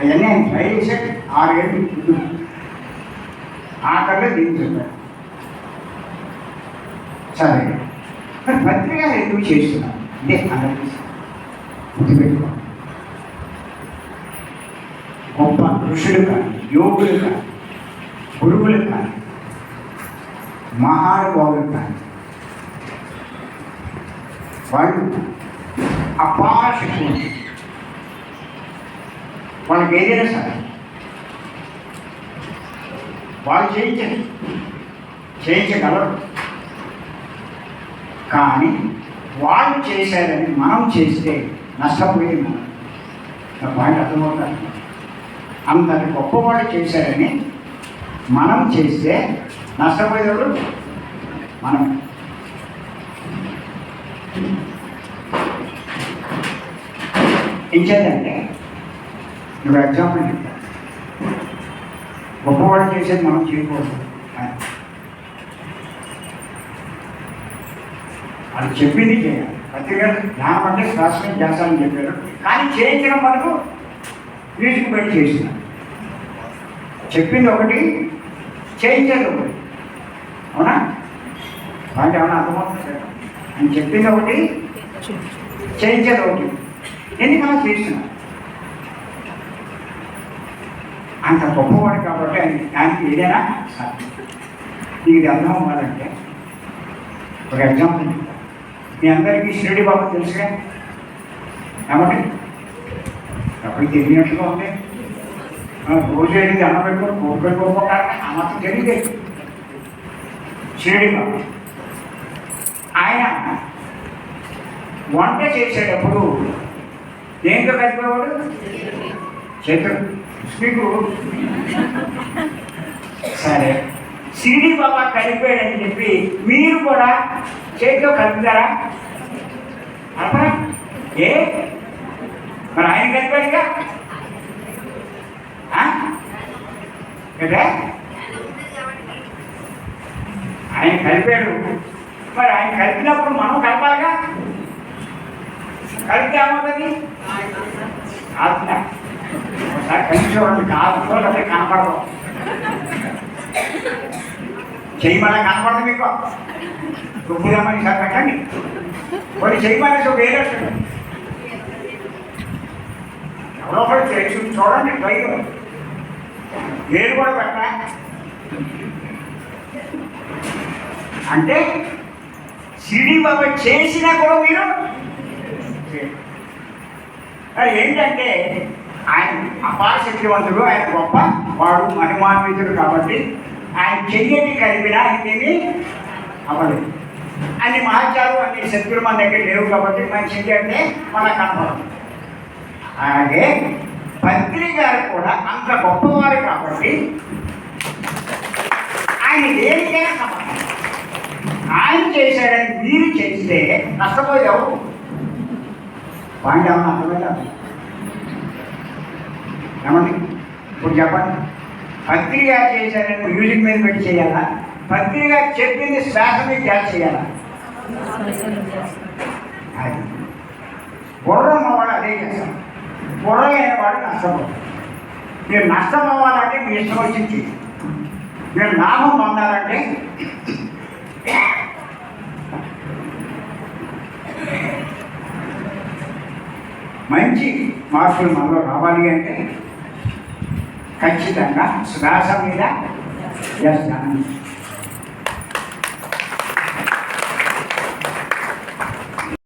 అవన్నీ ఆయన ట్రై చేశాడు ఆరేళ్ళు ముందు ఆఖరిలో దీన్ని చెప్పాడు సరే. మరి పత్రిక ఎందుకు చేస్తున్నాం ఇదే అందరికీ గుర్తుపెట్టుకో. గొప్ప ఋషులు కానీ యోగులు కానీ గురువులు కానీ మహానుభావులు కానీ వాళ్ళు అపార శక్తి వాళ్ళకి ఏదైనా సరే. వాళ్ళు చేయించరు. చేయించగలరు. కానీ వాళ్ళు చేశారని మనం చేస్తే నష్టపోయేది మనం. నా పాయింట్ అర్థమవుతారు అందరి గొప్పవాళ్ళు చేశారని మనం చేస్తే నష్టపోయేవాడు మనం. ఏం చేద్దంటే నువ్వు ఎగ్జాంపుల్ చెప్తా గొప్పవాళ్ళు చేసేది మనం చేయకూడదు. అని. అది చెప్పింది చేయాలి. పత్రికలు జ్ఞానం అంటే శాస్త్రం చేస్తానని చెప్పారు. కానీ చేయించడం వరకు మ్యూజిక్ పెట్టి చేసిన. చెప్పింది ఒకటి చేయించేది ఒకటి. అవునా? అంటే ఏమన్నా అర్థమవుతుంది అని చెప్పింది ఒకటి చేయించేది ఒకటి. ఎందుకలా చేస్తున్నాను అంత గొప్పవాడు కాబట్టి ఆయన దానికి ఏదైనా సాధ్యం నీకు అర్థం అవ్వాలంటే ఒక ఎగ్జాంపుల్ మీ అందరికీ షిరిడి బాబు తెలుసుగా? ఏమంటే అప్పుడు తెలియనట్లుగా ఉంది. రోజు ఎనిమిది అన్నం పెట్టుకొని కోపు పెట్టుకోకపోతారు ఆ మాత్రం తెలియదు. షిరిడి బాబు. ఆయన వంట చేసేటప్పుడు దేంతో కలిపేవాడు? చేతులు. మీకు సరే. సిడి బాబా కలిపాడని చెప్పి మీరు కూడా చేతిలో కలుపుతారా? అనపరా ఏ? మరి ఆయన కలిపాడుగా? కదా ఆయన కలిపాడు. మరి ఆయన కలిపినప్పుడు మనం కలపాలిగా? కలిపితే ఏమవుతుంది? ఆత్మ. ఒకసారి కలిసి వాళ్ళు కాదు అంటే కనపడదు. చేయమన్నా కనపడదు మీకు? రుబ్బుదామని సార్ పెట్టండి. కొన్ని చేయమని వేరే ఎవరో ఒకరు చేసి చూడండి ట్రై వేరు కూడా పెట్టా అంటే సిడి బాబా చేసినా కూడా మీరు? ఏంటంటే ఆయన అపార శక్తివంతుడు ఆయన గొప్ప వాడు మహిమాన్వితుడు కాబట్టి ఆయన చెయ్యని కలిపినా ఆయనకేమి అవ్వలేదు. అన్ని మహత్యాలు అన్ని శక్తులు మన దగ్గర లేవు కాబట్టి మన చెయ్యి అంటే మనకు కనపడదు. అలాగే పత్రి గారు కూడా అంత గొప్పవారు కాబట్టి ఆయన దేనికైనా సమర్థం ఆయన చేశాడని మీరు చేస్తే నష్టపోయావు. ఎవరు పాయింట్ ఏమన్నా ఏమండి? ఇప్పుడు చెప్పండి. పత్రిక చేశారని మ్యూజిక్ మీద పెట్టి చేయాలా? పత్రిక చెప్పింది శ్వాస మీద చేయాలా? అది. బుర్ర ఉన్నవాడు అదే చేస్తాం బుర్ర అయిన వాడు నష్టపోతాడు మీరు నష్టం అవ్వాలంటే మీ ఇష్టం వచ్చింది. మీరు లాభం పొందాలంటే మంచి మార్పులు మనలో రావాలి అంటే ఖచ్చితంగా శ్వాస మీద చేస్తాను